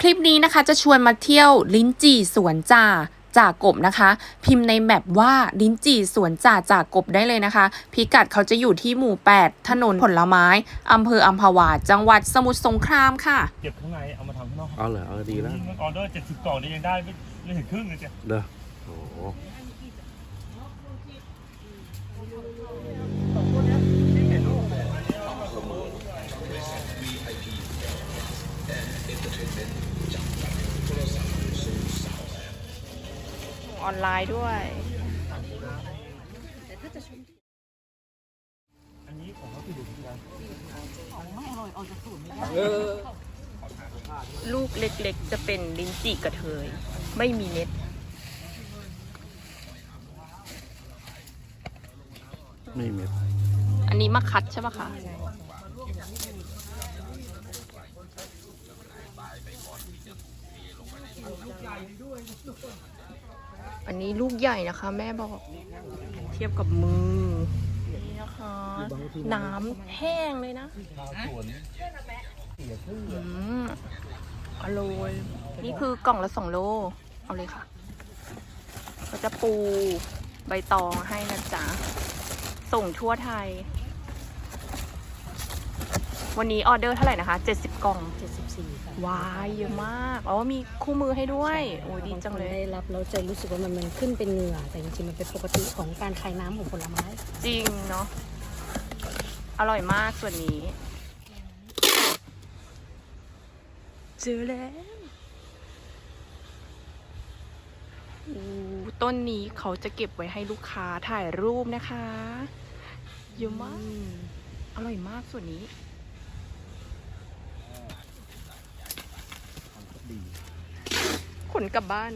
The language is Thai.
คลิปนี้นะคะจะชวนมาเที่ยวลิ้นจี่สวนจ่าจ่ากบนะคะ พิมพ์ในแมปว่าลิ้นจี่สวนจ่าจ่ากบได้เลยนะคะ พิกัดเขาจะอยู่ที่หมู่ 8 ถนนผลไม้อำเภออัมพวา จังหวัดสมุทรสงครามค่ะ เก็บข้างในเอามาทำข้างนอกเอาเหรอเอาดีแล้วเมื่อก่อนด้วยเจ็ดสิบกล่องนี่ยังได้ไม่ไม่ถึงครึ่งเลยจ้ะเด้อโอ้ ออนไลน์ด้วย อันนี้ผมก็คือดูที่ร้านลูกเล็กๆ จะเป็นลิ้นจี่กระเทย ไม่มีเม็ดไม่เม็ดอันนี้มะคัดใช่ปะคะ อันนี้ลูกใหญ่นะคะ แม่บอก เทียบกับมือ นี่นะคะ น้ำแห้งเลยนะอืมอร่อยนี่คือกล่องละสองโล เอาเลยค่ะก็จะปูใบตองให้นะจ๊ะ ส่งทั่วไทย วันนี้ออเดอร์เท่าไหร่นะคะ 70 กล่อง 74ค่ะว้ายเยอะมากอ๋อมีคู่มือให้ด้วยโอ้ยดีจังเลย ได้รับแล้วจะรู้สึกว่ามันมันขึ้นเป็นเหงื่อ แต่จริงๆมันเป็นปกติของการคายน้ำของผลไม้ จริงเนาะอร่อยมากส่วนนี้เจอแล้วอู้ต้นนี้เขาจะเก็บไว้ให้ลูกค้าถ่ายรูปนะคะ เยอะมาก อร่อยมากส่วนนี้ ขนกลับบ้าน